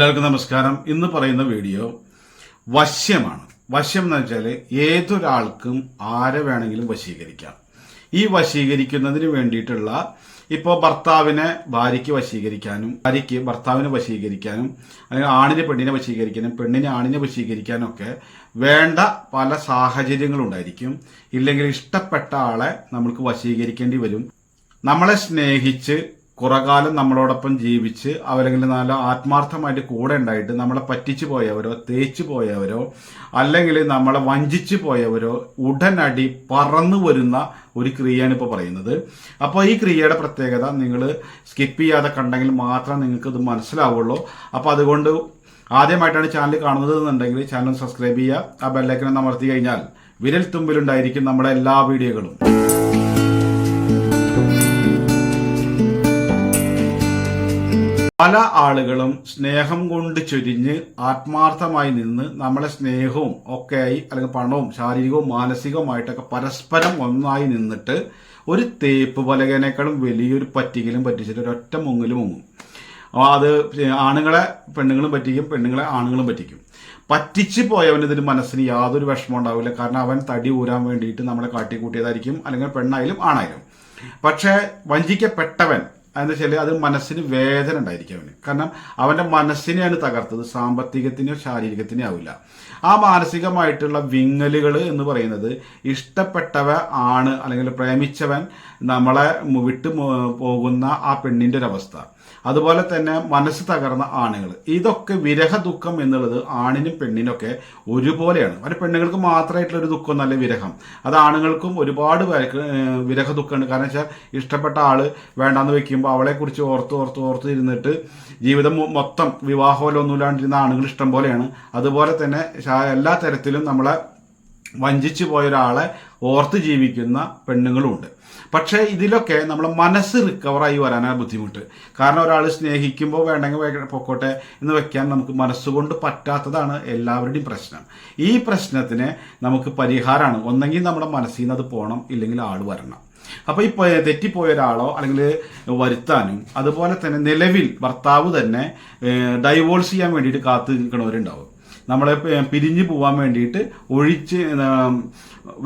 എല്ലാവർക്കും നമസ്കാരം. ഇന്ന് പറയുന്ന വീഡിയോ വശ്യമാണ്. വശ്യം എന്ന് വെച്ചാൽ ഏതൊരാൾക്കും ആരെ വേണമെങ്കിലും വശീകരിക്കാം. ഈ വശീകരിക്കുന്നതിന് വേണ്ടിയിട്ടുള്ള ഇപ്പോൾ ഭർത്താവിനെ ഭാര്യയ്ക്ക് വശീകരിക്കാനും ഭാര്യയ്ക്ക് ഭർത്താവിനെ വശീകരിക്കാനും അല്ലെങ്കിൽ ആണിനെ പെണ്ണിനെ വശീകരിക്കാനും പെണ്ണിനെ ആണിനെ വശീകരിക്കാനും ഒക്കെ വേണ്ട പല സാഹചര്യങ്ങളുണ്ടായിരിക്കും ഇല്ലെങ്കിൽ ഇഷ്ടപ്പെട്ട ആളെ നമ്മൾക്ക് വശീകരിക്കേണ്ടി വരും. നമ്മളെ സ്നേഹിച്ച് കുറകാലം നമ്മളോടൊപ്പം ജീവിച്ച് അവരെങ്കിൽ നല്ല ആത്മാർത്ഥമായിട്ട് കൂടെ ഉണ്ടായിട്ട് നമ്മളെ പറ്റിച്ചു പോയവരോ തേച്ചു പോയവരോ അല്ലെങ്കിൽ നമ്മളെ വഞ്ചിച്ചു പോയവരോ ഉടനടി പറന്നു വരുന്ന ഒരു ക്രിയയാണ് ഇപ്പോൾ പറയുന്നത്. അപ്പോൾ ഈ ക്രിയയുടെ പ്രത്യേകത നിങ്ങൾ സ്കിപ്പ് ചെയ്യാതെ കണ്ടെങ്കിൽ മാത്രം നിങ്ങൾക്ക് ഇത് മനസ്സിലാവുള്ളൂ. അപ്പോൾ അതുകൊണ്ട് ആദ്യമായിട്ടാണ് ചാനൽ കാണുന്നത് എന്നുണ്ടെങ്കിൽ ചാനൽ സബ്സ്ക്രൈബ് ചെയ്യുക. ആ ബെല്ലൈക്കൻ അമർത്തി കഴിഞ്ഞാൽ വിരൽ തുമ്പിലുണ്ടായിരിക്കും നമ്മുടെ എല്ലാ വീഡിയോകളും. പല ആളുകളും സ്നേഹം കൊണ്ട് ചൊരിഞ്ഞ് ആത്മാർത്ഥമായി നിന്ന് നമ്മളെ സ്നേഹവും ഒക്കെയായി അല്ലെങ്കിൽ പണവും ശാരീരികവും മാനസികവുമായിട്ടൊക്കെ പരസ്പരം ഒന്നായി നിന്നിട്ട് ഒരു തേപ്പ് പലകേനേക്കാളും വലിയൊരു പറ്റിക്കലും പറ്റിച്ചിട്ട് ഒരൊറ്റ മുങ്ങലും മുങ്ങും. അത് ആണുങ്ങളെ പെണ്ണുങ്ങളും പറ്റിക്കും പെണ്ണുങ്ങളെ ആണുങ്ങളും പറ്റിക്കും. പറ്റിച്ചു പോയവന് ഇതിന് മനസ്സിന് യാതൊരു വിഷമം ഉണ്ടാവില്ല. കാരണം അവൻ തടി ഊരാൻ വേണ്ടിയിട്ട് നമ്മളെ കാട്ടിക്കൂട്ടിയതായിരിക്കും. അല്ലെങ്കിൽ പെണ്ണായാലും ആണായാലും. പക്ഷേ വഞ്ചിക്കപ്പെട്ടവൻ എന്താ വെച്ചാൽ അത് മനസ്സിന് വേദന ഉണ്ടായിരിക്കും അവന്. കാരണം അവന്റെ മനസ്സിനെയാണ് തകർത്തത്. സാമ്പത്തികത്തിനോ ശാരീരികത്തിനോ ആവില്ല. ആ മാനസികമായിട്ടുള്ള വിങ്ങലുകൾ എന്ന് പറയുന്നത് ഇഷ്ടപ്പെട്ടവ ആണ് അല്ലെങ്കിൽ പ്രേമിച്ചവൻ നമ്മളെ വിട്ടു പോകുന്ന ആ പെണ്ണിന്റെ ഒരു അവസ്ഥ അതുപോലെ തന്നെ മനസ്സ് തകർന്ന ആണുങ്ങൾ ഇതൊക്കെ വിരഹ ദുഃഖം എന്നുള്ളത് ആണിനും പെണ്ണിനൊക്കെ ഒരുപോലെയാണ്. അത് പെണ്ണുങ്ങൾക്ക് മാത്രമായിട്ടുള്ള ഒരു ദുഃഖം നല്ല വിരഹം. അത് ആണുങ്ങൾക്കും ഒരുപാട് പേർക്ക് വിരഹ ദുഃഖമുണ്ട് കാരണം വെച്ചാൽ ഇഷ്ടപ്പെട്ട ആൾ വേണ്ടാന്ന് വെക്കുമ്പോൾ അവളെ കുറിച്ച് ഓർത്ത് ഓർത്ത് ഓർത്ത് ഇരുന്നിട്ട് ജീവിതം മൊത്തം വിവാഹമല്ലോ ഒന്നുമില്ലാണ്ടിരുന്ന ആണുങ്ങൾ ഇഷ്ടം പോലെയാണ്. അതുപോലെ തന്നെ എല്ലാ തരത്തിലും നമ്മളെ വഞ്ചിച്ചു പോയ ഒരാളെ ഓർത്ത് ജീവിക്കുന്ന പെണ്ണുങ്ങളുമുണ്ട് പക്ഷേ ഇതിലൊക്കെ നമ്മൾ മനസ്സ് റിക്കവറായി വരാനാണ് ബുദ്ധിമുട്ട്. കാരണം ഒരാൾ സ്നേഹിക്കുമ്പോൾ വേണ്ടെങ്കിൽ വേ- പൊക്കോട്ടെ എന്ന് വെക്കാൻ നമുക്ക് മനസ്സുകൊണ്ട് പറ്റാത്തതാണ് എല്ലാവരുടെയും പ്രശ്നം. ഈ പ്രശ്നത്തിന് നമുക്ക് പരിഹാരമാണ് ഒന്നെങ്കിൽ നമ്മുടെ മനസ്സിൽ നിന്ന് അത് പോകണം ഇല്ലെങ്കിൽ ആൾ വരണം. അപ്പൊ ഈ പോയ- തെറ്റിപ്പോയ ഒരാളോ അല്ലെങ്കിൽ വരുത്താനും അതുപോലെ തന്നെ നിലവിൽ ഭർത്താവ് തന്നെ ഡൈവോഴ്സ് ചെയ്യാൻ വേണ്ടിയിട്ട് കാത്തു നിൽക്കണവരുണ്ടാവും. നമ്മളെ പിരിഞ്ഞു പോവാൻ വേണ്ടിയിട്ട് ഒഴിച്ച്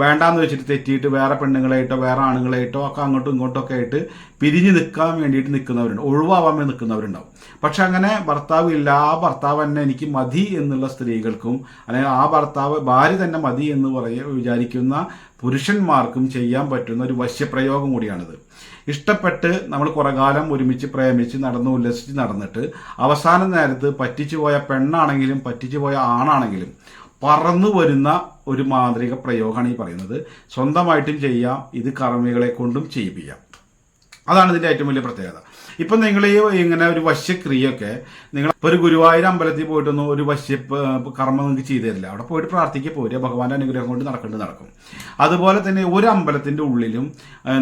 വേണ്ടാന്ന് വെച്ചിട്ട് തെറ്റിയിട്ട് വേറെ പെണ്ണുങ്ങളായിട്ടോ വേറെ ആണുങ്ങളായിട്ടോ ഒക്കെ അങ്ങോട്ടും ഇങ്ങോട്ടും ഒക്കെ ആയിട്ട് പിരിഞ്ഞു നിൽക്കാൻ വേണ്ടിയിട്ട് നിൽക്കുന്നവരുണ്ട്. ഒഴിവാവാൻ വേണ്ടി നിൽക്കുന്നവരുണ്ടാവും. പക്ഷെ അങ്ങനെ ഭർത്താവ് ഇല്ല ആ ഭർത്താവ് തന്നെ എനിക്ക് മതി എന്നുള്ള സ്ത്രീകൾക്കും അല്ലെങ്കിൽ ആ ഭർത്താവ് ഭാര്യ തന്നെ മതി എന്ന് പറയ വിചാരിക്കുന്ന പുരുഷന്മാർക്കും ചെയ്യാൻ പറ്റുന്ന ഒരു വശ്യപ്രയോഗം കൂടിയാണിത്. ഇഷ്ടപ്പെട്ട് നമ്മൾ കുറെ കാലം ഒരുമിച്ച് പ്രേമിച്ച് നടന്ന് ഉല്ലസിച്ച് നടന്നിട്ട് അവസാന നേരത്ത് പറ്റിച്ചു പോയ പെണ്ണാണെങ്കിലും പറ്റിച്ചു പോയ ആണാണെങ്കിലും പറന്നു വരുന്ന ഒരു മാന്ത്രിക പ്രയോഗമാണ് ഈ പറയുന്നത്. സ്വന്തമായിട്ടും ചെയ്യാം ഇത് കർമ്മികളെ കൊണ്ടും ചെയ്യിപ്പിക്കാം. അതാണ് ഇതിന്റെ ഏറ്റവും വലിയ പ്രത്യേകത. ഇപ്പൊ നിങ്ങൾ ഈ ഇങ്ങനെ ഒരു വശ്യക്രിയൊക്കെ നിങ്ങൾ ഇപ്പൊ ഒരു ഗുരുവായൂർ അമ്പലത്തിൽ പോയിട്ടൊന്നും ഒരു വശ്യ കർമ്മം നിങ്ങൾക്ക് ചെയ്തു തരില്ല അവിടെ പോയിട്ട് പ്രാർത്ഥിക്കുക പോരുക. ഭഗവാന്റെ അനുഗ്രഹം കൊണ്ട് നടക്കേണ്ടത് നടക്കും. അതുപോലെ തന്നെ ഒരു അമ്പലത്തിന്റെ ഉള്ളിലും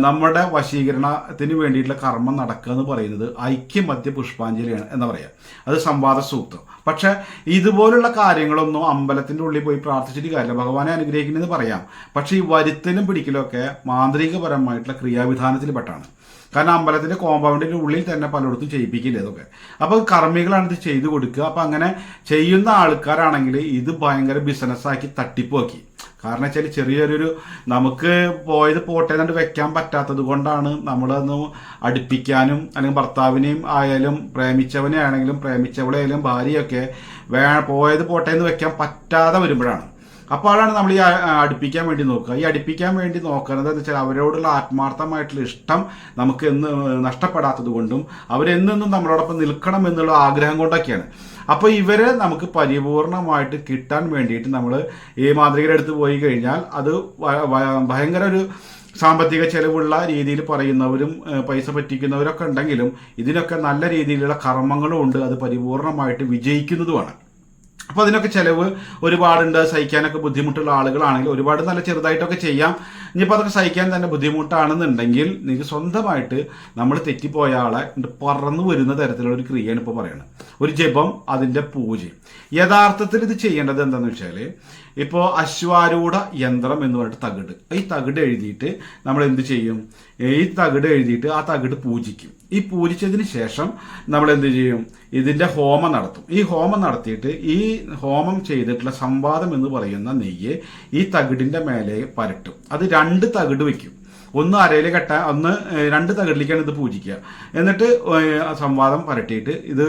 നമ്മുടെ വശീകരണത്തിന് വേണ്ടിയിട്ടുള്ള കർമ്മം നടക്കുക എന്ന് പറയുന്നത് ഐക്യമധ്യ പുഷ്പാഞ്ജലിയാണ് എന്ന് പറയാം. അത് സംവാദ സൂക്തം. പക്ഷെ ഇതുപോലുള്ള കാര്യങ്ങളൊന്നും അമ്പലത്തിന്റെ ഉള്ളിൽ പോയി പ്രാർത്ഥിച്ചിട്ട് കാര്യമില്ല. ഭഗവാനെ അനുഗ്രഹിക്കുന്നതെന്ന് പറയാം. പക്ഷെ ഈ വരുത്തലും പിടിക്കലും ഒക്കെ മാന്ത്രികപരമായിട്ടുള്ള ക്രിയാവിധാനത്തിൽ പെട്ടാണ് കാരണം അമ്പലത്തിന്റെ കോമ്പൗണ്ടിന്റെ ഉള്ളിൽ തന്നെ പലയിടത്തും ചെയ്യിപ്പിക്കില്ല ഇതൊക്കെ. അപ്പൊ കർമ്മികളാണ് ഇത് ചെയ്തു കൊടുക്കുക. അപ്പൊ അങ്ങനെ ചെയ്യുന്ന ആൾക്കാരാണെങ്കിൽ ഇത് ഭയങ്കര ബിസിനസ്സാക്കി തട്ടിപ്പാക്കി. കാരണം വെച്ചാൽ ചെറിയൊരു നമുക്ക് പോയത് പോട്ടെ കണ്ട് വെക്കാൻ പറ്റാത്തത് കൊണ്ടാണ് നമ്മളൊന്ന് അടുപ്പിക്കാനും അല്ലെങ്കിൽ ഭർത്താവിനെയും ആയാലും പ്രേമിച്ചവനെ ആണെങ്കിലും പ്രേമിച്ചവളെ ആയാലും ഭാര്യയൊക്കെ വേ പോയത് പോട്ടെ എന്ന് വെക്കാൻ പറ്റാതെ വരുമ്പോഴാണ്. അപ്പോഴാണ് നമ്മൾ ഈ അടുപ്പിക്കാൻ വേണ്ടി നോക്കുക. ഈ അടുപ്പിക്കാൻ വേണ്ടി നോക്കുന്നത് എന്ന് വെച്ചാൽ അവരോടുള്ള ആത്മാർത്ഥമായിട്ടുള്ള ഇഷ്ടം നമുക്ക് എന്ന് നഷ്ടപ്പെടാത്തത് കൊണ്ടും അവരെന്നെന്നും നമ്മളോടൊപ്പം നിൽക്കണം എന്നുള്ള ആഗ്രഹം കൊണ്ടൊക്കെയാണ്. അപ്പോൾ ഇവരെ നമുക്ക് പരിപൂർണമായിട്ട് കിട്ടാൻ വേണ്ടിയിട്ട് നമ്മൾ ഈ മാതൃകയുടെ അടുത്ത് പോയി കഴിഞ്ഞാൽ അത് ഭയങ്കര ഒരു സാമ്പത്തിക ചെലവുള്ള രീതിയിൽ പറയുന്നവരും പൈസ പറ്റിക്കുന്നവരൊക്കെ ഉണ്ടെങ്കിലും ഇതിനൊക്കെ നല്ല രീതിയിലുള്ള കർമ്മങ്ങളും ഉണ്ട് അത് പരിപൂർണമായിട്ട് വിജയിക്കുന്നതുമാണ്. അപ്പോൾ അതിനൊക്കെ ചിലവ് ഒരുപാടുണ്ട് സഹിക്കാനൊക്കെ ബുദ്ധിമുട്ടുള്ള ആളുകളാണെങ്കിൽ ഒരുപാട് നല്ല ചെറുതായിട്ടൊക്കെ ചെയ്യാം. ഇനിയിപ്പോൾ അതൊക്കെ സഹിക്കാൻ തന്നെ ബുദ്ധിമുട്ടാണെന്നുണ്ടെങ്കിൽ നിങ്ങൾക്ക് സ്വന്തമായിട്ട് നമ്മൾ തെറ്റിപ്പോയ ആളെ പറന്നു വരുന്ന തരത്തിലുള്ള ഒരു ക്രിയയാണ് ഇപ്പോൾ പറയുന്നത് ഒരു ജപം അതിന്റെ പൂജയും യഥാർത്ഥത്തിൽ ഇത് ചെയ്യേണ്ടത് എന്താണെന്ന് വെച്ചാൽ ഇപ്പോൾ അശ്വാരൂഢ യന്ത്രം എന്ന് പറഞ്ഞിട്ട് തകിട്. ഈ തകിട് എഴുതിയിട്ട് നമ്മൾ എന്ത് ചെയ്യും? ഈ തകിട് എഴുതിയിട്ട് ആ തകിട് പൂജിക്കും. ഈ പൂജിച്ചതിന് ശേഷം നമ്മൾ എന്ത് ചെയ്യും? ഇതിന്റെ ഹോമം നടത്തും. ഈ ഹോമം നടത്തിയിട്ട് ഈ ഹോമം ചെയ്തിട്ടുള്ള സംവാദം എന്ന് പറയുന്ന നെയ്യ് ഈ തകിടിന്റെ മേലെ പരട്ടും. അത് രണ്ട് തകിട് വെക്കും. ഒന്ന് അരയിൽ കെട്ട ഒന്ന് രണ്ട് തകിടിലേക്കാണ് ഇത് പൂജിക്കുക. എന്നിട്ട് സംവാദം പരട്ടിയിട്ട് ഇത്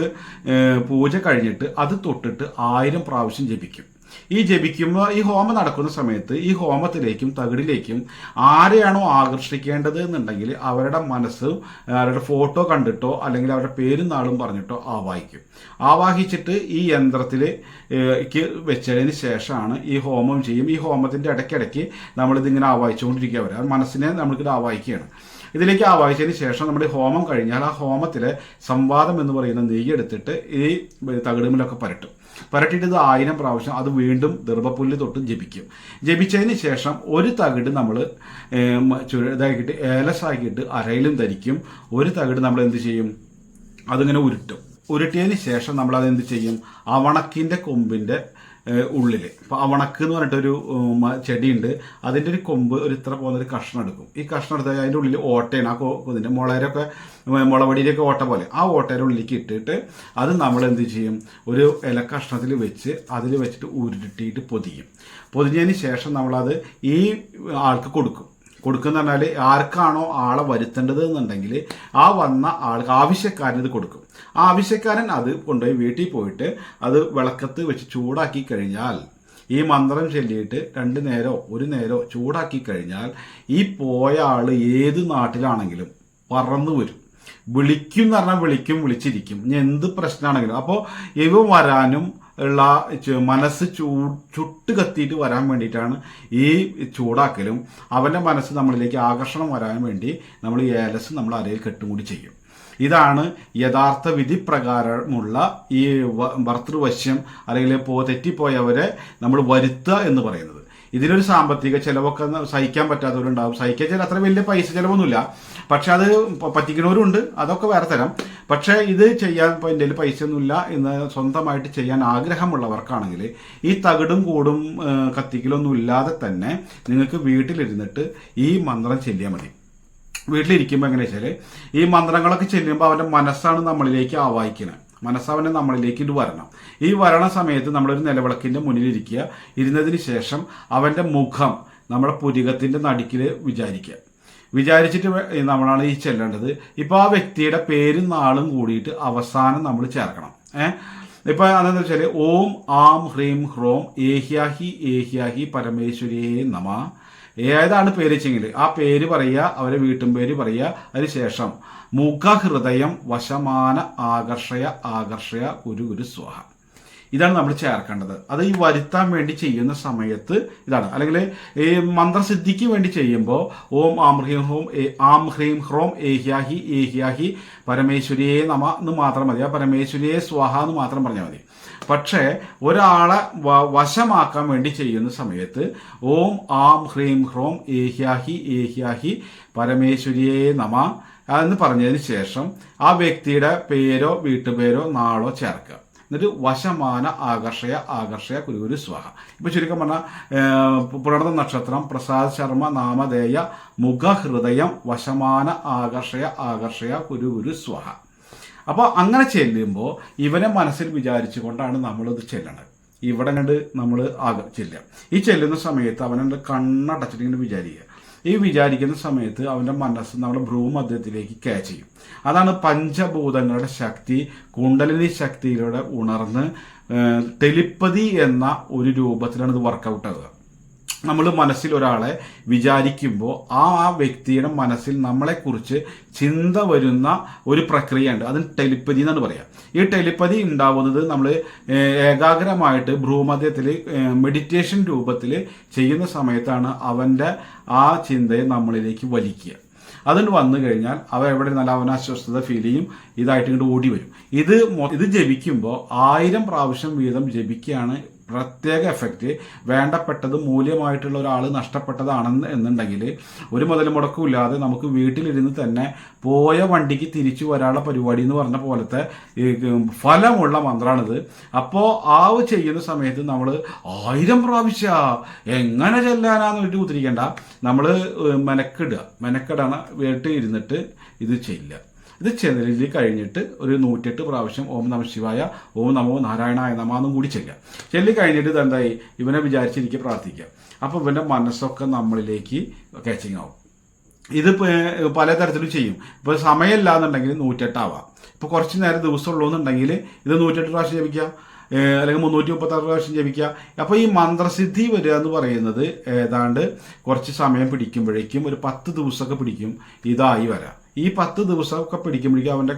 പൂജ കഴിഞ്ഞിട്ട് അത് തൊട്ടിട്ട് ആയിരം പ്രാവശ്യം ജപിക്കും. ഈ ജപിക്കുമ്പോൾ ഈ ഹോമം നടക്കുന്ന സമയത്ത് ഈ ഹോമത്തിലേക്കും തകിടിലേക്കും ആരെയാണോ ആകർഷിക്കേണ്ടത് എന്നുണ്ടെങ്കിൽ അവരുടെ മനസ്സ് അവരുടെ ഫോട്ടോ കണ്ടിട്ടോ അല്ലെങ്കിൽ അവരുടെ പേരും നാളും പറഞ്ഞിട്ടോ ആവാഹിക്കും. ആവാഹിച്ചിട്ട് ഈ യന്ത്രത്തിൽ വെച്ചതിന് ശേഷമാണ് ഈ ഹോമം ചെയ്യും. ഈ ഹോമത്തിന്റെ ഇടയ്ക്കിടയ്ക്ക് നമ്മളിതിങ്ങനെ ആവാഹിച്ചുകൊണ്ടിരിക്കുക അവർ മനസ്സിനെ നമ്മൾക്കിത് ആവാഹിക്കുകയാണ്. ഇതിലേക്ക് ആവാഹിച്ചതിന് ശേഷം നമ്മുടെ ഹോമം കഴിഞ്ഞാൽ ആ ഹോമത്തിലെ സംവാദം എന്ന് പറയുന്ന നെയ്യെടുത്തിട്ട് ഈ തകിടുമിലൊക്കെ പരട്ടും. പരട്ടിയിട്ട് ഇത് ആയിരം പ്രാവശ്യം അത് വീണ്ടും ദർഭപ്പുല്ല് തൊട്ട് ജപിക്കും. ജപിച്ചതിന് ശേഷം ഒരു തകിട് നമ്മൾ ഇതാക്കിയിട്ട് ഏലസാക്കിയിട്ട് അരയിലും ധരിക്കും. ഒരു തകിട് നമ്മൾ എന്ത് ചെയ്യും? അതിങ്ങനെ ഉരുട്ടും. ഉരുട്ടിയതിന് ശേഷം നമ്മൾ അതെന്ത് ചെയ്യും? അവണക്കിന്റെ കൊമ്പിന്റെ ഉള്ളിൽ. ഇപ്പൊ അവണക്ക് എന്ന് പറഞ്ഞിട്ടൊരു ചെടിയുണ്ട്. അതിന്റെ ഒരു കൊമ്പ് ഒരു ഇത്ര പോകുന്ന ഒരു കഷ്ണം എടുക്കും. ഈ കഷ്ണം എടുത്ത് അതിന്റെ ഉള്ളിൽ ഓട്ടയാണ്. ആ ഇതിന്റെ മുളകരൊക്കെ മുളവടിയിലൊക്കെ ഓട്ട പോലെ. ആ ഓട്ടയുടെ ഉള്ളിലേക്ക് ഇട്ടിട്ട് അത് നമ്മൾ എന്ത് ചെയ്യും? ഒരു ഇല കഷ്ണത്തിൽ വെച്ച് അതിൽ വെച്ചിട്ട് ഉരുട്ടിയിട്ട് പൊതിയും. പൊതിഞ്ഞതിന് ശേഷം നമ്മളത് ഈ ആൾക്ക് കൊടുക്കും. കൊടുക്കുന്ന പറഞ്ഞാൽ ആർക്കാണോ ആളെ വരുത്തേണ്ടത് എന്നുണ്ടെങ്കിൽ ആ വന്ന ആൾക്ക് ആവശ്യക്കാരന് ഇത് കൊടുക്കും. ആവശ്യക്കാരൻ അത് കൊണ്ടുപോയി വീട്ടിൽ പോയിട്ട് അത് വിളക്കത്ത് വെച്ച് ചൂടാക്കി കഴിഞ്ഞാൽ ഈ മന്ത്രം ചൊല്ലിയിട്ട് രണ്ട് നേരോ ഒരു നേരോ ചൂടാക്കി കഴിഞ്ഞാൽ ഈ പോയ ആൾ ഏത് നാട്ടിലാണെങ്കിലും പറന്നു വരും. വിളിക്കും എന്ന് പറഞ്ഞാൽ വിളിക്കും വിളിച്ചിരിക്കും. ഇനി എന്ത് പ്രശ്നമാണെങ്കിലും. അപ്പോൾ ഇവ വരാനും ഉള്ള മനസ്സ് ചൂ ചുട്ട് കത്തിയിട്ട് വരാൻ വേണ്ടിയിട്ടാണ് ഈ ചൂടാക്കലും. അവന്റെ മനസ്സ് നമ്മളിലേക്ക് ആകർഷണം വരാൻ വേണ്ടി നമ്മൾ ഈ ഏലസ് നമ്മൾ അരയിൽ കെട്ടും കൂടി ചെയ്യും. ഇതാണ് യഥാർത്ഥ വിധി പ്രകാരമുള്ള ഈ ഭർത്തൃവശ്യം അല്ലെങ്കിൽ പോ തെറ്റിപ്പോയവരെ നമ്മൾ വരുത്തുക എന്ന് പറയുന്നത്. ഇതിനൊരു സാമ്പത്തിക ചെലവൊക്കെ സഹിക്കാൻ പറ്റാത്തവരുണ്ടാവും. സഹിക്കാൻ ചില അത്ര വലിയ പൈസ ചിലവൊന്നുമില്ല. പക്ഷെ അത് പറ്റിക്കുന്നവരുണ്ട്. അതൊക്കെ വേറെ തരം. പക്ഷേ ഇത് ചെയ്യാൻ ഇപ്പോൾ എന്റെ പൈസ ഒന്നുമില്ല എന്ന് സ്വന്തമായിട്ട് ചെയ്യാൻ ആഗ്രഹമുള്ളവർക്കാണെങ്കിൽ ഈ തകിടും കൂടും കത്തിക്കലൊന്നും ഇല്ലാതെ തന്നെ നിങ്ങൾക്ക് വീട്ടിലിരുന്നിട്ട് ഈ മന്ത്രം ചെല്ലിയാൽ മതി. വീട്ടിലിരിക്കുമ്പോൾ എങ്ങനെ വെച്ചാൽ ഈ മന്ത്രങ്ങളൊക്കെ ചെല്ലുമ്പോൾ അവന്റെ മനസ്സാണ് നമ്മളിലേക്ക് ആവാഹിക്കുന്നത് മനസ്സവനെ നമ്മളിലേക്ക് ഇത് വരണം. ഈ വരണ സമയത്ത് നമ്മളൊരു നിലവിളക്കിന്റെ മുന്നിൽ ഇരിക്കുക ഇരുന്നതിന് ശേഷം അവന്റെ മുഖം നമ്മുടെ പുരികത്തിന്റെ നടുക്കിൽ വിചാരിക്കുക. വിചാരിച്ചിട്ട് നമ്മളാണ് ഈ ചെല്ലേണ്ടത്. ഇപ്പൊ ആ വ്യക്തിയുടെ പേരും നാളും കൂടിയിട്ട് അവസാനം നമ്മൾ ചേർക്കണം. ഏഹ് ഇപ്പൊ അതെന്താ വെച്ചാൽ ഓം ആം ഹ്രീം ഹ്രോം ഏഹ്യാഹി ഏഹ്യാഹി പരമേശ്വരിയേ നമ. ഏതാണ് പേര് വെച്ചെങ്കിൽ? ആ പേര് പറയുക അവരെ വീട്ടും പേര് പറയുക അതിനുശേഷം മുഖഹൃദയം വശമാന ആകർഷയ ആകർഷയ ഗുരു ഗുരു സ്വാഹ. ഇതാണ് നമ്മൾ ചേർക്കേണ്ടത്. അത് ഈ വരുത്താൻ വേണ്ടി ചെയ്യുന്ന സമയത്ത് ഇതാണ്. അല്ലെങ്കിൽ ഈ മന്ത്രസിദ്ധിക്ക് വേണ്ടി ചെയ്യുമ്പോൾ ഓം ആം ഹ്രീം ഹോം ആം ഹ്രീം ഹ്രോം ഏഹ്യാഹി ഏഹ്യാഹി പരമേശ്വരിയെ നമ എന്ന് മാത്രം മതി. ആ പരമേശ്വരിയെ സ്വാഹ എന്ന് മാത്രം പറഞ്ഞാൽ മതി. പക്ഷേ ഒരാളെ വശമാക്കാൻ വേണ്ടി ചെയ്യുന്ന സമയത്ത് ഓം ആം ഹ്രീം ഹ്രോം ഏഹ്യാഹി ഏഹ്യാഹി പരമേശ്വരിയേ നമ എന്ന് പറഞ്ഞതിന് ശേഷം ആ വ്യക്തിയുടെ പേരോ വീട്ടുപേരോ നാളോ ചേർക്കുക. എന്നിട്ട് വശമാന ആകർഷയ ആകർഷയ കുരുകുരു സ്വാഹ. ഇപ്പൊ ചുരുക്കം പറഞ്ഞ പുണർന്ന നക്ഷത്രം പ്രസാദ് ശർമ്മ നാമധേയ മുഖഹൃദയം വശമാന ആകർഷയ ആകർഷയ കുരുകുരു സ്വാഹ. അപ്പോൾ അങ്ങനെ ചെല്ലുമ്പോൾ ഇവനെ മനസ്സിൽ വിചാരിച്ചുകൊണ്ടാണ് നമ്മളിത് ചെല്ലണത്. ഇവിടെ കണ്ട് നമ്മൾ ആകെ ചെല്ലുക. ഈ ചെല്ലുന്ന സമയത്ത് അവനെ കണ്ണടച്ചിട്ട് ഇങ്ങനെ വിചാരിക്കുക. ഈ വിചാരിക്കുന്ന സമയത്ത് അവന്റെ മനസ്സ് നമ്മുടെ ഭ്രൂമധ്യത്തിലേക്ക് ക്യാച്ച് ചെയ്യും. അതാണ് പഞ്ചഭൂതങ്ങളുടെ ശക്തി കുണ്ടലിനി ശക്തിയിലൂടെ ഉണർന്ന് തെലിപ്പതി എന്ന ഒരു രൂപത്തിലാണ് ഇത് വർക്കൗട്ട് ആവുക. നമ്മൾ മനസ്സിൽ ഒരാളെ വിചാരിക്കുമ്പോൾ ആ ആ വ്യക്തിയുടെ മനസ്സിൽ നമ്മളെക്കുറിച്ച് ചിന്ത വരുന്ന ഒരു പ്രക്രിയയുണ്ട്. അതിന് ടെലിപ്പതി എന്നാണ് പറയാം. ഈ ടെലിപ്പതി ഉണ്ടാവുന്നത് നമ്മൾ ഏകാഗ്രമായിട്ട് ഭ്രൂമധ്യത്തിൽ മെഡിറ്റേഷൻ രൂപത്തിൽ ചെയ്യുന്ന സമയത്താണ് അവന്റെ ആ ചിന്തയെ നമ്മളിലേക്ക് വലിക്കുക. അതുകൊണ്ട് വന്നു കഴിഞ്ഞാൽ അവ എവിടെ നല്ല അവനാശ്വസ്ഥത ഫീൽ ചെയ്യും ഇതായിട്ട് ഇങ്ങോട്ട് ഓടി വരും. ഇത് ഇത് ജപിക്കുമ്പോൾ ആയിരം പ്രാവശ്യം വീതം ജപിക്കുകയാണ് പ്രത്യേക എഫക്റ്റ് വേണ്ടപ്പെട്ടത് മൂല്യമായിട്ടുള്ള ഒരാൾ നഷ്ടപ്പെട്ടതാണെന്ന് എന്നുണ്ടെങ്കിൽ ഒരു മുതൽ മുടക്കമില്ലാതെ നമുക്ക് വീട്ടിലിരുന്ന് തന്നെ പോയ വണ്ടിക്ക് തിരിച്ചു വരാനുള്ള പരിപാടി എന്ന് പറഞ്ഞ പോലത്തെ ഫലമുള്ള മന്ത്രമാണിത് അപ്പോൾ ആവ് ചെയ്യുന്ന സമയത്ത് നമ്മൾ ആയിരം പ്രാവശ്യ എങ്ങനെ ചെല്ലാനാന്ന് വേണ്ടി കുത്തിരിക്കേണ്ട. നമ്മൾ മെനക്കിടുക. മെനക്കിടണ വീട്ടിൽ ഇരുന്നിട്ട് ഇത് ചെല്ലുക ഇത് ചെല്ലി കഴിഞ്ഞിട്ട് ഒരു നൂറ്റെട്ട് പ്രാവശ്യം ഓം നമ ശിവായ ഓം നമോ നാരായണായ നമാന്നും കൂടി ചെല്ലുക ചെല്ലി കഴിഞ്ഞിട്ട് ഇത് എന്തായി? ഇവനെ വിചാരിച്ചിരിക്കുക പ്രാർത്ഥിക്കുക അപ്പോൾ ഇവന്റെ മനസ്സൊക്കെ നമ്മളിലേക്ക് കാച്ചിങ് ആവും. ഇത് പലതരത്തിലും ചെയ്യും. ഇപ്പോൾ സമയമില്ല എന്നുണ്ടെങ്കിൽ നൂറ്റെട്ടാവാം. ഇപ്പോൾ കുറച്ച് നേരം ദിവസമുള്ളൂ എന്നുണ്ടെങ്കിൽ ഇത് നൂറ്റെട്ട് പ്രാവശ്യം ജപിക്കാം. അല്ലെങ്കിൽ മുന്നൂറ്റി മുപ്പത്തി ആറ് പ്രാവശ്യം ജപിക്കുക അപ്പോൾ ഈ മന്ത്രസിദ്ധി വരിക എന്ന് പറയുന്നത് ഏതാണ്ട് കുറച്ച് സമയം പിടിക്കുമ്പോഴേക്കും ഒരു പത്ത് ദിവസമൊക്കെ പിടിക്കും. ഇതായി വരാം. ഈ പത്ത് ദിവസമൊക്കെ പിടിക്കുമ്പോഴേക്കും അവന്റെ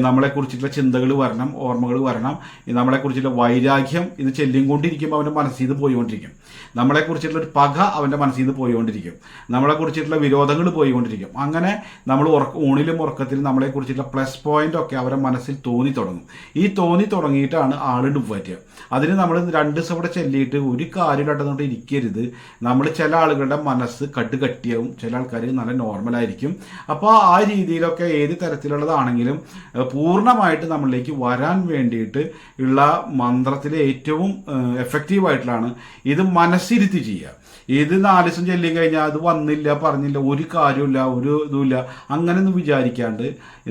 നമ്മളെ കുറിച്ചിട്ടുള്ള ചിന്തകൾ വരണം ഓർമ്മകൾ വരണം. നമ്മളെക്കുറിച്ചുള്ള വൈരാഗ്യം ഇത് ചെല്ലും കൊണ്ടിരിക്കുമ്പോൾ അവന്റെ മനസ്സിൽ നിന്ന് പോയിക്കൊണ്ടിരിക്കും. നമ്മളെ കുറിച്ചിട്ടുള്ള ഒരു പക അവന്റെ മനസ്സിൽ നിന്ന് പോയിക്കൊണ്ടിരിക്കും. നമ്മളെ കുറിച്ചിട്ടുള്ള വിരോധങ്ങൾ പോയിക്കൊണ്ടിരിക്കും. അങ്ങനെ നമ്മൾ ഉറക്ക ഊണിലും ഉറക്കത്തിലും നമ്മളെ കുറിച്ചിട്ടുള്ള പ്ലസ് പോയിന്റ് ഒക്കെ അവരുടെ മനസ്സിൽ തോന്നി തുടങ്ങും. ഈ തോന്നി തുടങ്ങിയിട്ടാണ് ആളുടെ പറ്റുക അതിന് നമ്മൾ രണ്ട് ദിവസം ഇവിടെ ചെല്ലിയിട്ട് ഒരു കാര്യം കണ്ടതുകൊണ്ട് ഇരിക്കരുത്. നമ്മൾ ചില ആളുകളുടെ മനസ്സ് കട്ട് കട്ടിയാവും ചില ആൾക്കാർ നല്ല നോർമലായിരിക്കും അപ്പോൾ ആ രീതിയിലൊക്കെ ഏത് തരത്തിലുള്ളതാണെങ്കിലും പൂർണമായിട്ട് നമ്മളിലേക്ക് വരാൻ വേണ്ടിയിട്ട് ഉള്ള മന്ത്രത്തിലെ ഏറ്റവും എഫക്റ്റീവ് ആയിട്ടുള്ളതാണ് ഇത് മനസ്സിരുത്തി ചെയ്യുക. ഇത് നാല് ദിവസം ചെല്ലും കഴിഞ്ഞാൽ അത് വന്നില്ല പറഞ്ഞില്ല ഒരു കാര്യമില്ല ഒരു ഇതുമില്ല അങ്ങനെയൊന്നും വിചാരിക്കാണ്ട്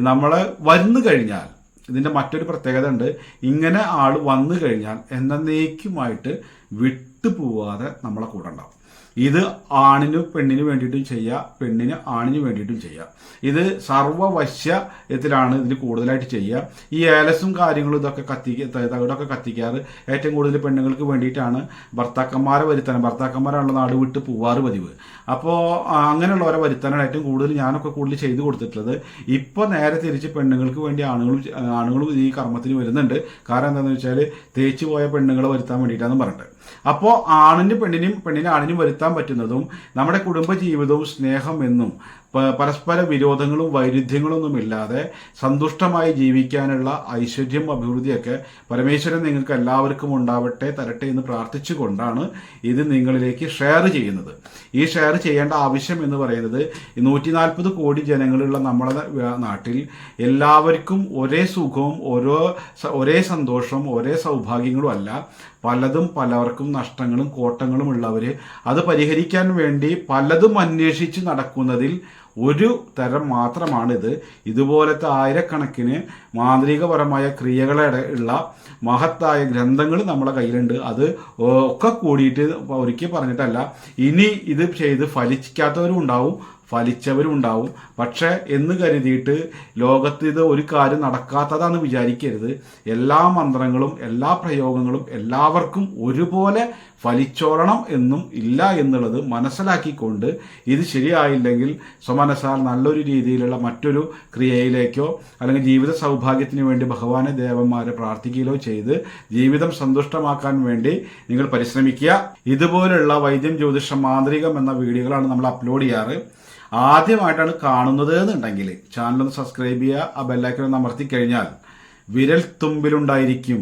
നമ്മളെ വന്നു കഴിഞ്ഞാൽ ഇതിന്റെ മറ്റൊരു പ്രത്യേകത ഉണ്ട് ഇങ്ങനെ ആൾ വന്നു കഴിഞ്ഞാൽ എന്നേക്കുമായിട്ട് വിട്ടുപോവാതെ നമ്മളെ കൂടെ ഉണ്ടാവും. ഇത് ആണിന് പെണ്ണിന് വേണ്ടിയിട്ടും ചെയ്യുക പെണ്ണിന് ആണിന് വേണ്ടിയിട്ടും ചെയ്യുക ഇത് സർവവശ്യത്തിലാണ് ഇതിൽ കൂടുതലായിട്ട് ചെയ്യുക ഈ ഏലസും കാര്യങ്ങളും ഇതൊക്കെ കത്തിക്ക തകിടൊക്കെ കത്തിക്കാറ് ഏറ്റവും കൂടുതൽ പെണ്ണുങ്ങൾക്ക് വേണ്ടിയിട്ടാണ് ഭർത്താക്കന്മാരെ വരുത്താൻ. ഭർത്താക്കന്മാരാണല്ലോ നാട് വിട്ട് പോവാറ് പതിവ്. അപ്പോൾ അങ്ങനെയുള്ളവരെ വരുത്താനാണ് ഏറ്റവും കൂടുതൽ ഞാനൊക്കെ കൂടുതൽ ചെയ്തു കൊടുത്തിട്ടുള്ളത്. ഇപ്പോൾ നേരെ തിരിച്ച് പെണ്ണുങ്ങൾക്ക് വേണ്ടി ആണുങ്ങളും ആണുങ്ങളും ഈ കർമ്മത്തിന് വരുന്നുണ്ട്. കാരണം എന്താണെന്ന് വെച്ചാൽ തേച്ച് പോയ പെണ്ണുങ്ങളെ വരുത്താൻ വേണ്ടിയിട്ടാണെന്ന് പറഞ്ഞിട്ട്. അപ്പോൾ ആണിന് പെണ്ണിനും പെണ്ണിന് ആണിനും വരുത്താൻ പറ്റുന്നതും നമ്മുടെ കുടുംബ ജീവിതവും സ്നേഹം എന്നും പരസ്പര വിരോധങ്ങളും വൈരുദ്ധ്യങ്ങളൊന്നും ഇല്ലാതെ സന്തുഷ്ടമായി ജീവിക്കാനുള്ള ഐശ്വര്യം അഭിവൃദ്ധിയൊക്കെ പരമേശ്വരൻ നിങ്ങൾക്ക് എല്ലാവർക്കും ഉണ്ടാവട്ടെ തരട്ടെ എന്ന് പ്രാർത്ഥിച്ചുകൊണ്ടാണ് ഇത് നിങ്ങളിലേക്ക് ഷെയർ ചെയ്യുന്നത്. ഈ ഷെയർ ചെയ്യേണ്ട ആവശ്യം എന്ന് പറയുന്നത് നൂറ്റി നാൽപ്പത് കോടി ജനങ്ങളുള്ള നമ്മുടെ നാട്ടിൽ എല്ലാവർക്കും ഒരേ സുഖവും ഓരോ ഒരേ സന്തോഷവും ഒരേ സൗഭാഗ്യങ്ങളും അല്ല. പലതും പലർക്കും നഷ്ടങ്ങളും കോട്ടങ്ങളും ഉള്ളവർ അത് പരിഹരിക്കാൻ വേണ്ടി പലതും അന്വേഷിച്ച് നടക്കുന്നതിൽ ഒരു തരം മാത്രമാണിത്. ഇതുപോലത്തെ ആയിരക്കണക്കിന് മാന്ത്രികപരമായ ക്രിയകളെ ഉള്ള മഹത്തായ ഗ്രന്ഥങ്ങൾ നമ്മളെ കയ്യിലുണ്ട്. അത് ഒക്കെ കൂടിയിട്ട് ഒരുക്കി പറഞ്ഞിട്ടല്ല. ഇനി ഇത് ചെയ്ത് ഫലിക്കാത്തവരും ഉണ്ടാവും. ഫലിച്ചവരും ഉണ്ടാവും പക്ഷേ എന്ന് കരുതിയിട്ട് ലോകത്ത് ഇത് ഒരു കാര്യം നടക്കാത്തതാന്ന് വിചാരിക്കരുത്. എല്ലാ മന്ത്രങ്ങളും എല്ലാ പ്രയോഗങ്ങളും എല്ലാവർക്കും ഒരുപോലെ ഫലിച്ചോളണം എന്നും ഇല്ല എന്നുള്ളത് മനസ്സിലാക്കിക്കൊണ്ട് ഇത് ശരിയായില്ലെങ്കിൽ സ്വമനസാൽ നല്ലൊരു രീതിയിലുള്ള മറ്റൊരു ക്രിയയിലേക്കോ അല്ലെങ്കിൽ ജീവിത സൗഭാഗ്യത്തിന് വേണ്ടി ഭഗവാനെ ദേവന്മാരെ പ്രാർത്ഥിക്കുകയോ ചെയ്ത് ജീവിതം സന്തുഷ്ടമാക്കാൻ വേണ്ടി നിങ്ങൾ പരിശ്രമിക്കുക. ഇതുപോലുള്ള വൈദ്യം ജ്യോതിഷം മാന്ത്രികം എന്ന വീഡിയോകളാണ് നമ്മൾ അപ്ലോഡ് ചെയ്യാറ്. ആദ്യമായിട്ടാണ് കാണുന്നത് എന്നുണ്ടെങ്കിൽ ചാനൽ ഒന്ന് സബ്സ്ക്രൈബ് ചെയ്യുക ആ ബെല്ലൈക്കൺ അമർത്തി കഴിഞ്ഞാൽ വിരൽ തുമ്പിലുണ്ടായിരിക്കും.